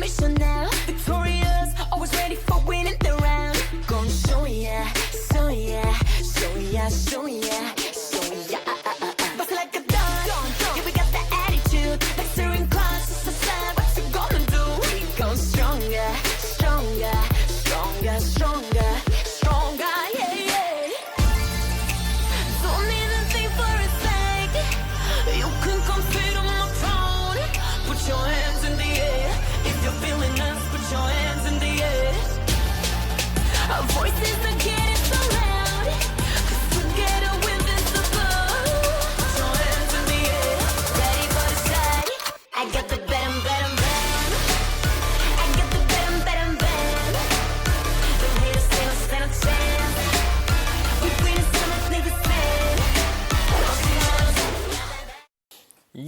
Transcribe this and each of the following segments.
mission. Victorious, always ready for winning the round. Gonna show ya, show ya, show ya, show ya, show ya. Bust like a gun. Yeah, we got the attitude. Like steering class, sound. What you gonna do? We go stronger, stronger, stronger, stronger, stronger. Yeah, yeah. Don't need a for a sec. You can come sit on my throne. Put your hands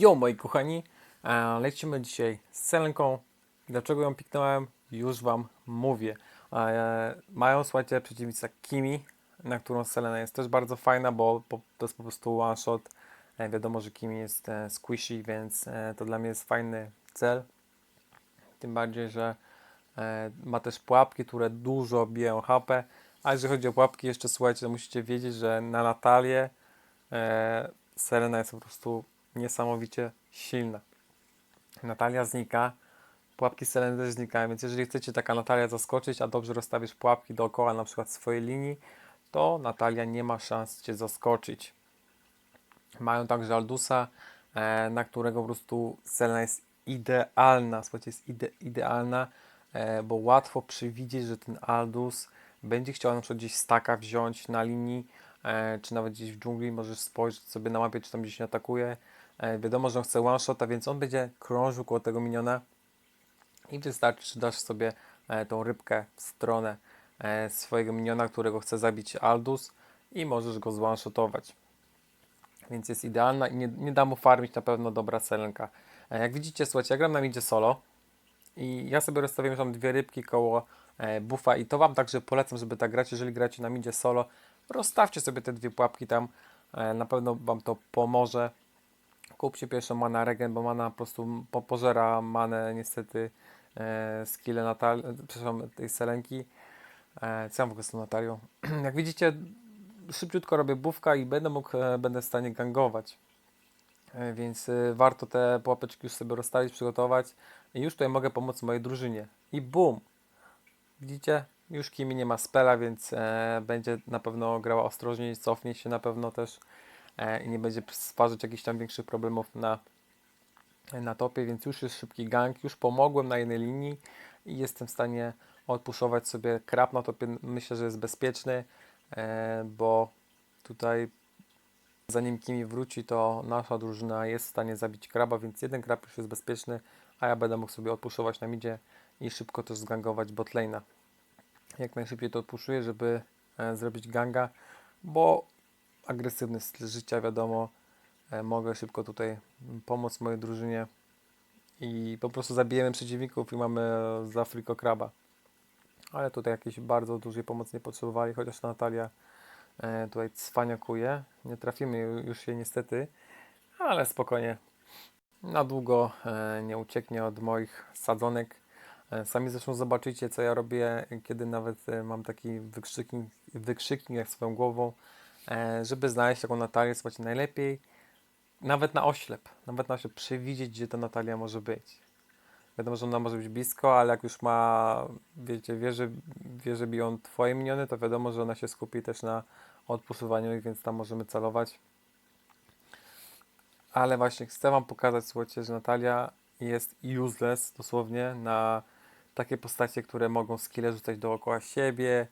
Jo, moi kochani, e, lecimy dzisiaj z Selenką. Dlaczego ją piknąłem? Już Wam mówię. E, mają, słuchajcie, przeciwnica Kimi, na którą Selena jest też bardzo fajna, bo to jest po prostu one shot. E, wiadomo, że Kimi jest e, squishy, więc to dla mnie jest fajny cel. Tym bardziej, że ma też pułapki, które dużo biją HP. A jeżeli chodzi o pułapki, jeszcze słuchajcie, to musicie wiedzieć, że na Natalię Selena jest po prostu niesamowicie silna. Natalia znika, pułapki Seleny też znikają, więc jeżeli chcecie taka Natalia zaskoczyć, a dobrze rozstawisz pułapki dookoła na przykład swojej linii, to Natalia nie ma szans Cię zaskoczyć. Mają także Aldusa, e, na którego po prostu Selena jest idealna, słuchajcie, jest ide, idealna, e, bo łatwo przewidzieć, że ten Aldus będzie chciał na przykład gdzieś staka wziąć na linii, e, czy nawet gdzieś w dżungli, możesz spojrzeć sobie na mapie, czy tam gdzieś nie atakuje. Wiadomo, że on chce one shota, więc on będzie krążył koło tego miniona i wystarczy, dasz sobie e, tą rybkę w stronę e, swojego miniona, którego chce zabić Aldus i możesz go zone-shotować. Więc jest idealna i nie, nie da mu farmić na pewno dobra selenka. E, jak widzicie, słuchajcie, ja gram na midzie solo i ja sobie rozstawiłem tam dwie rybki koło buffa i to Wam także polecam, żeby tak grać, jeżeli gracie na midzie solo, rozstawcie sobie te dwie pułapki tam, na pewno Wam to pomoże. Kupcie pierwszą mana regen, bo mana po prostu po, pożera manę niestety e, skille Natal, e, przepraszam, tej selenki. E, co ja ogóle z Natalią? Jak widzicie, szybciutko robię bufka i będę mógł, e, będę w stanie gangować. E, Więc e, warto te pułapeczki już sobie rozstawić, przygotować i już tutaj mogę pomóc mojej drużynie. I bum! Widzicie? Już Kimi nie ma spela, więc e, będzie na pewno grała ostrożniej, cofnie się na pewno też e, i nie będzie stwarzać jakichś tam większych problemów na, na topie, więc już jest szybki gang, już pomogłem na jednej linii i jestem w stanie odpuszować sobie krab na topie. Myślę, że jest bezpieczny, e, bo tutaj zanim Kimi wróci, to nasza drużyna jest w stanie zabić kraba, więc jeden krab już jest bezpieczny, a ja będę mógł sobie odpuszować na midzie i szybko też zgangować botlane'a. Jak najszybciej to odpuszuję, żeby e, zrobić ganga, bo agresywny styl życia, wiadomo, mogę szybko tutaj pomóc mojej drużynie i po prostu zabijemy przeciwników i mamy za friko kraba. Ale tutaj jakiejś bardzo dużej pomocy nie potrzebowali, chociaż Natalia e, tutaj cwaniakuje. Nie trafimy ju- już jej niestety, ale spokojnie. Na długo e, nie ucieknie od moich sadzonek. E, Sami zresztą zobaczycie, co ja robię, kiedy nawet e, mam taki wykrzyknik, wykrzyknik jak swoją głową, e, żeby znaleźć taką Natalię, słuchajcie, najlepiej nawet na oślep, nawet na oślep przewidzieć, gdzie ta Natalia może być. Wiadomo, że ona może być blisko, ale jak już ma, wiecie, wie, że, wie, że biją twoje miniony, to wiadomo, że ona się skupi też na odpuszowaniu ich, więc tam możemy celować. Ale właśnie chcę Wam pokazać, słuchajcie, że Natalia jest useless dosłownie na takie postacie, które mogą skille rzucać dookoła siebie.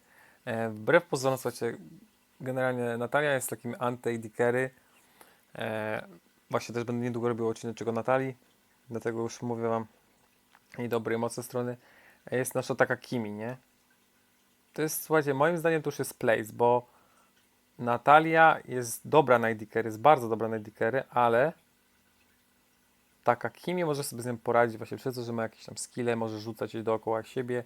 E, wbrew pozorom, słuchajcie, generalnie Natalia jest takim anti-AD carry. E, właśnie też będę niedługo robił odcinek o Natalii, dlatego już mówię Wam jej dobre i strony. E, Jest nasza taka Kimi, nie? To jest, słuchajcie, moim zdaniem to już jest place, bo Natalia jest dobra na carry, jest bardzo dobra na carry, ale taka Kimi może sobie z nią poradzić właśnie przez to, że ma jakieś tam skille, może rzucać je dookoła siebie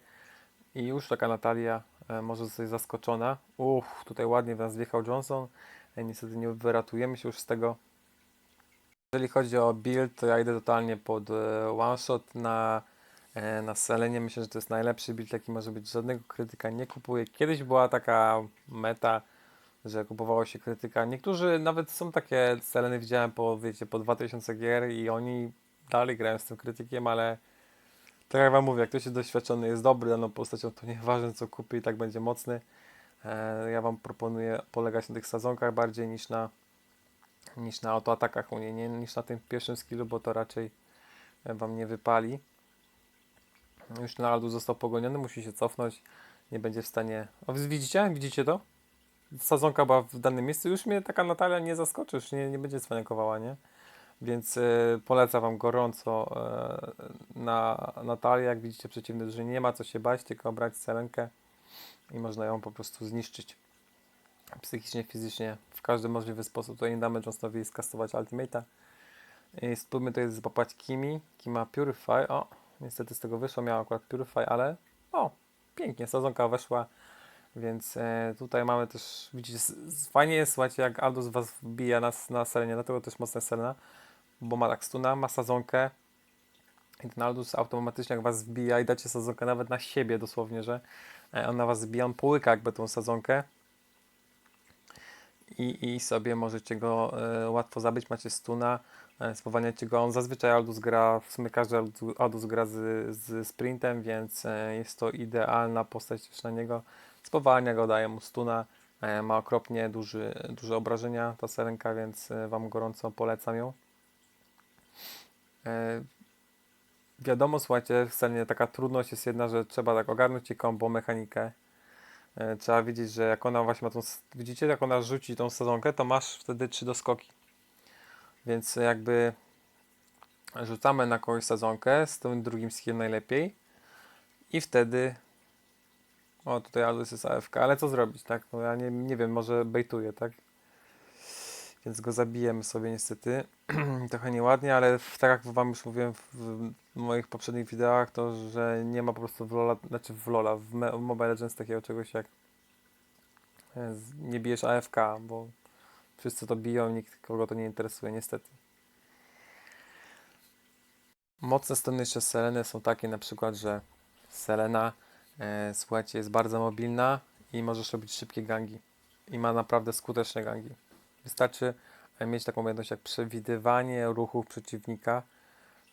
i już taka Natalia e, może zostać zaskoczona. Uff, tutaj ładnie w nas wjechał Johnson. Niestety nie wyratujemy się już z tego. Jeżeli chodzi o build, to ja idę totalnie pod e, one shot na e, na Selenie. Myślę, że to jest najlepszy build, jaki może być. Żadnego krytyka nie kupuję. Kiedyś była taka meta, że kupowało się krytyka. Niektórzy nawet są takie Seleny, widziałem po, wiecie, po 2000 gier i oni dalej grają z tym krytykiem, ale tak jak wam mówię, jak ktoś jest doświadczony, jest dobry daną postacią, to nieważne co kupi i tak będzie mocny. E, Ja wam proponuję polegać na tych sadzonkach bardziej niż na niż na autoatakach u niej, nie niż na tym pierwszym skillu, bo to raczej e, wam nie wypali. Już Ronaldo został pogoniony, musi się cofnąć, nie będzie w stanie... O, widzicie? Widzicie to? Sadzonka była w danym miejscu, już mnie taka Natalia nie zaskoczy, już nie, nie będzie cwaniakowała, nie? Więc e, polecam wam gorąco e, na Natalię, jak widzicie przeciwny, że nie ma co się bać, tylko brać selenkę i można ją po prostu zniszczyć psychicznie, fizycznie, w każdy możliwy sposób. Tutaj nie damy Johnsonowi skastować Ultimate'a. I spróbujmy tutaj złapać Kimi. Kimi ma Purify. O, niestety z tego wyszło, miała akurat Purify, ale o, pięknie, sezonka weszła. Więc e, tutaj mamy też, widzicie, fajnie jest, słuchajcie, jak Aldous was wbija na, na Selenie, dlatego też mocna Selena, bo ma tak stuna, ma sadzonkę i ten Aldous automatycznie jak was wbija i dacie sadzonkę nawet na siebie dosłownie, że e, on na was wbija, on połyka jakby tą sadzonkę i, i sobie możecie go e, łatwo zabić, macie stuna, e, spowalniacie go, on zazwyczaj Aldous gra, w sumie każdy Aldous gra z, z sprintem, więc e, jest to idealna postać na niego, spowalnia go, daje mu stuna, e, ma okropnie duży, duże obrażenia ta serenka, więc e, wam gorąco polecam ją. E, wiadomo, słuchajcie, w scenie taka trudność jest jedna, że trzeba tak ogarnąć ci combo mechanikę, E, Trzeba wiedzieć, że jak ona właśnie ma tą. Widzicie, jak ona rzuci tą sezonkę, to masz wtedy trzy doskoki. Więc jakby rzucamy na kogoś sezonkę z tym drugim skillem najlepiej. I wtedy. O, tutaj Aldous jest AFK, ale co zrobić, tak? No ja nie, nie wiem, może bejtuję, tak? Więc go zabijemy sobie niestety. Trochę nieładnie, ale w, tak jak wam już mówiłem w, w moich poprzednich wideoach, to że nie ma po prostu w Lola, znaczy w Lola, w, Me- w Mobile Legends takiego czegoś jak e, nie bijesz AFK, bo wszyscy to biją, nikt kogo to nie interesuje niestety. Mocne strony jeszcze Seleny są takie na przykład, że Selena e, słuchajcie, jest bardzo mobilna i możesz robić szybkie gangi. I ma naprawdę skuteczne gangi. Wystarczy e, mieć taką umiejętność jak przewidywanie ruchów przeciwnika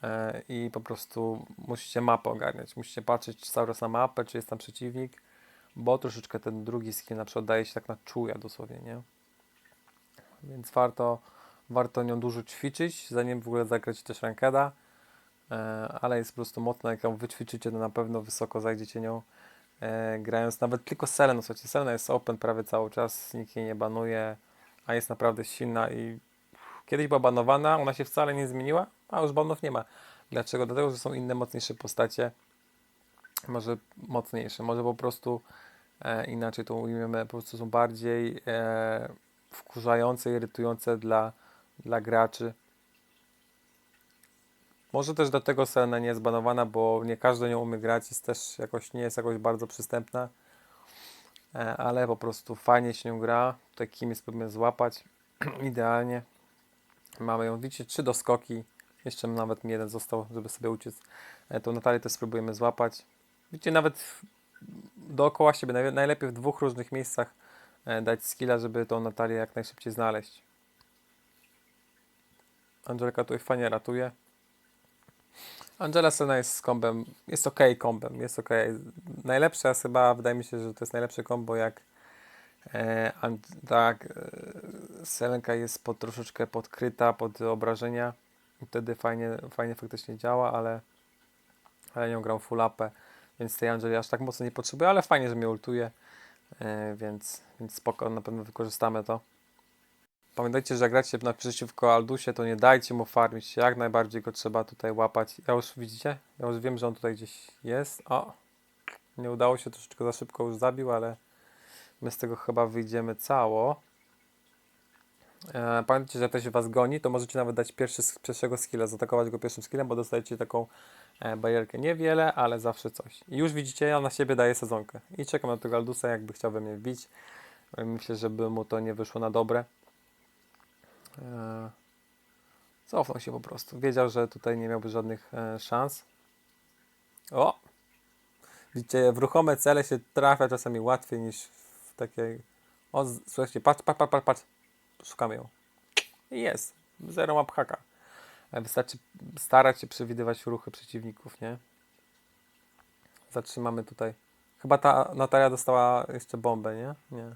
e, i po prostu musicie mapę ogarniać. Musicie patrzeć cały czas na mapę, czy jest tam przeciwnik, bo troszeczkę ten drugi skill na przykład daje się tak na czuja dosłownie, nie? Więc warto, warto nią dużo ćwiczyć, zanim w ogóle zagrać też rankeda, e, ale jest po prostu mocna, jak ją wyćwiczycie, to na pewno wysoko zajdziecie nią, grając nawet tylko Seleną. Słuchajcie, Selena jest open prawie cały czas, nikt jej nie banuje, a jest naprawdę silna i kiedyś była banowana, ona się wcale nie zmieniła, a już banów nie ma. Dlaczego? Dlatego, że są inne, mocniejsze postacie, może mocniejsze, może po prostu e, inaczej to ujmiemy, po prostu są bardziej e, wkurzające, irytujące dla, dla graczy. Może też dlatego Selena nie jest banowana, bo nie każdy nią umie grać, jest też jakoś, nie jest jakoś bardzo przystępna, ale po prostu fajnie się nią gra, tutaj Kimi spróbujemy złapać, idealnie. Mamy ją, widzicie, trzy doskoki, jeszcze nawet mi jeden został, żeby sobie uciec. E, Tą Natalię też spróbujemy złapać. Widzicie, nawet dookoła siebie, najle- najlepiej w dwóch różnych miejscach e, dać skilla, żeby tą Natalię jak najszybciej znaleźć. Angelika tutaj fajnie ratuje. Angela Sena jest z kombem, jest ok kombem, jest ok. Najlepsza chyba, wydaje mi się, że to jest najlepsze kombo jak e, tak, e, Selenka jest pod, troszeczkę podkryta pod obrażenia wtedy fajnie, fajnie faktycznie działa, ale, ale nią gram full AP, więc tej Angeli aż tak mocno nie potrzebuję, ale fajnie, że mnie ultuje, e, więc, więc spoko, na pewno wykorzystamy to. Pamiętajcie, że jak gracie naprzeciwko Aldusie, to nie dajcie mu farmić. Jak najbardziej go trzeba tutaj łapać. Ja już widzicie? Ja już wiem, że on tutaj gdzieś jest. O! Nie udało się, troszeczkę za szybko już zabił, ale my z tego chyba wyjdziemy cało. E, pamiętajcie, że jak ktoś was goni, to możecie nawet dać pierwszy, pierwszego skilla, zaatakować go pierwszym skillem, bo dostajecie taką e, barierkę. Niewiele, ale zawsze coś. I już widzicie, ja na siebie daję sezonkę. I czekam na tego Aldusa, jakby chciał we mnie wbić. E, Myślę, żeby mu to nie wyszło na dobre. E, Cofnął się po prostu. Wiedział, że tutaj nie miałby żadnych e, szans. O! Widzicie, w ruchome cele się trafia czasami łatwiej niż w takiej... O, słuchajcie, patrz, patrz, patrz, patrz. Szukamy ją. Jest. Zero map haka. Ale Wystarczy starać się przewidywać ruchy przeciwników, nie? Zatrzymamy tutaj. Chyba ta Natalia dostała jeszcze bombę, nie? Nie.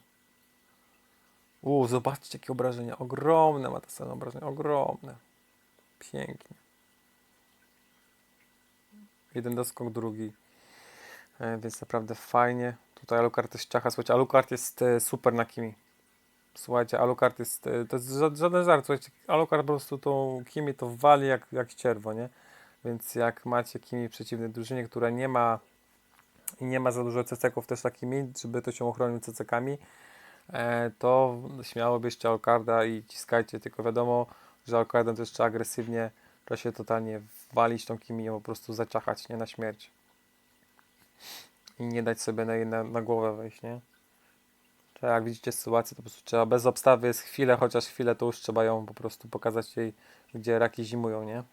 Uuu, zobaczcie jakie obrażenia. Ogromne ma ta scena obrażenia. Ogromne. Pięknie. Jeden doskok, drugi. E, więc naprawdę fajnie. Tutaj Alucard też ciacha. Słuchajcie, Alucard jest e, super na Kimi. Słuchajcie, Alucard jest, e, to jest ża- żaden żart. Słuchajcie, Alucard po prostu tą Kimi to wali jak, jak ścierwo, nie? Więc jak macie Kimi w przeciwnej drużynie, która nie ma i nie ma za dużo CC-ków też takimi, żeby to się ochronił CC-kami, e, to śmiało bierzcie Alucarda i ciskajcie, tylko wiadomo, że Alucardem też trzeba agresywnie, to się totalnie walić tą Kimi i ją po prostu zaciachać, nie na śmierć. I nie dać sobie na, na, na głowę wejść, nie? Trzeba, jak widzicie sytuację, to po prostu trzeba bez obstawy jest chwilę, chociaż chwilę to już trzeba ją po prostu pokazać jej, gdzie raki zimują, nie?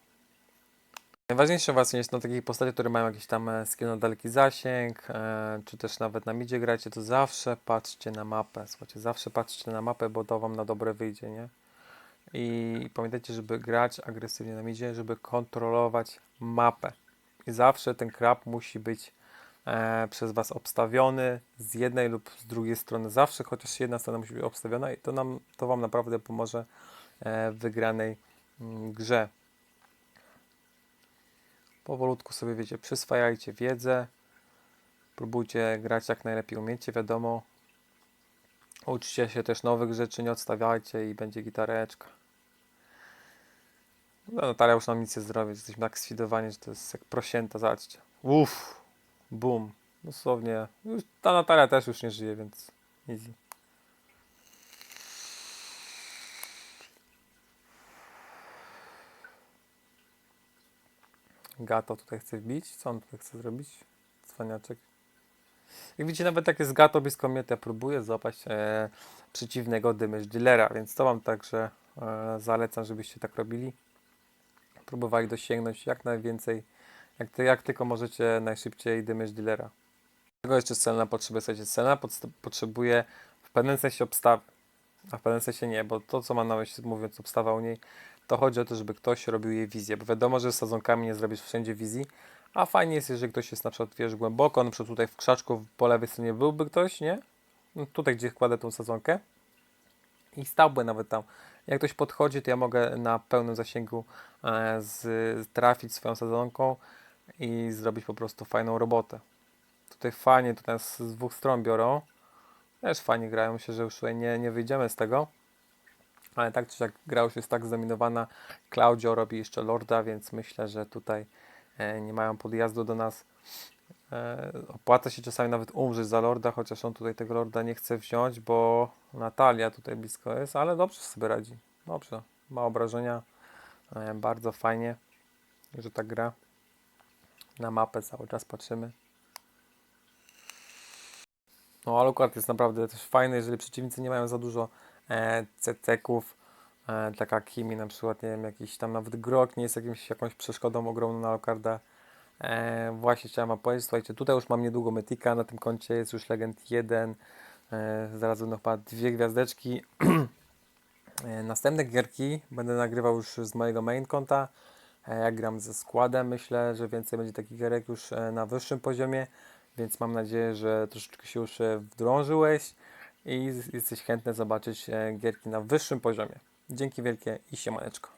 Najważniejsze właśnie jest na takich postaci, które mają jakiś tam e, skill na daleki zasięg, e, czy też nawet na midzie gracie, to zawsze patrzcie na mapę. Słuchajcie, zawsze patrzcie na mapę, bo to wam na dobre wyjdzie, nie? I pamiętajcie, żeby grać agresywnie na midzie, żeby kontrolować mapę. I zawsze ten krab musi być e, przez was obstawiony z jednej lub z drugiej strony. Zawsze chociaż jedna strona musi być obstawiona i to nam, to wam naprawdę pomoże w wygranej mm, grze powolutku sobie wiecie, przyswajajcie wiedzę, próbujcie grać jak najlepiej umiecie, wiadomo. Uczcie się też nowych rzeczy, nie odstawiajcie i będzie gitareczka. No, Natalia już nam nic nie zrobi, jesteśmy tak sfidowani, że to jest jak prosięta, zobaczcie. Uff, bum, dosłownie. Już, ta Natalia też już nie żyje, więc easy. Gato tutaj chce wbić. Co on tutaj chce zrobić? Cwaniaczek. Jak widzicie, nawet jak jest gato blisko mnie, to ja próbuję złapać e, przeciwnego damage dealera, więc to wam także e, zalecam, żebyście tak robili. Próbowali dosięgnąć jak najwięcej, jak, ty, jak tylko możecie najszybciej damage dealera. Czego jeszcze Selena potrzebuje? Słuchajcie, podst- potrzebuje w pewnym sensie obstawy, a w pewnym sensie nie, bo to, co mam na myśli mówiąc obstawa u niej, to chodzi o to, żeby ktoś robił jej wizję, bo wiadomo, że z sadzonkami nie zrobisz wszędzie wizji, a fajnie jest, jeżeli ktoś jest na przykład, wiesz, głęboko, na przykład tutaj w krzaczku po lewej stronie byłby ktoś, nie? No tutaj, gdzie kładę tą sadzonkę i stałby nawet tam. Jak ktoś podchodzi, to ja mogę na pełnym zasięgu e, z, trafić swoją sadzonką i zrobić po prostu fajną robotę. Tutaj fajnie, tutaj z, dwóch stron biorą. Też fajnie grają, myślę, że już tutaj nie, nie wyjdziemy z tego. Ale tak czy jak gra już jest tak zdominowana, Claudio robi jeszcze Lorda, więc myślę, że tutaj e, nie mają podjazdu do nas. E, opłaca się czasami nawet umrzeć za Lorda, chociaż on tutaj tego Lorda nie chce wziąć, bo Natalia tutaj blisko jest, ale dobrze sobie radzi. Dobrze, ma obrażenia. E, bardzo fajnie, że tak gra. Na mapę cały czas patrzymy. No, Alucard jest naprawdę też fajny, jeżeli przeciwnicy nie mają za dużo e, e, taka Kimi na przykład, nie wiem, jakiś tam nawet Grok nie jest jakimś, jakąś przeszkodą ogromną na Alucarda. E, właśnie chciałem wam powiedzieć, słuchajcie, tutaj już mam niedługo Mytika, na tym koncie jest już Legend 1, e, zaraz będą chyba dwie gwiazdeczki. e, następne gierki będę nagrywał już z mojego main konta, e, jak gram ze składem, myślę, że więcej będzie takich gierek już e, na wyższym poziomie, więc mam nadzieję, że troszeczkę się już e, wdrążyłeś i jesteś chętny zobaczyć e, gierki na wyższym poziomie. Dzięki wielkie i siemaneczko.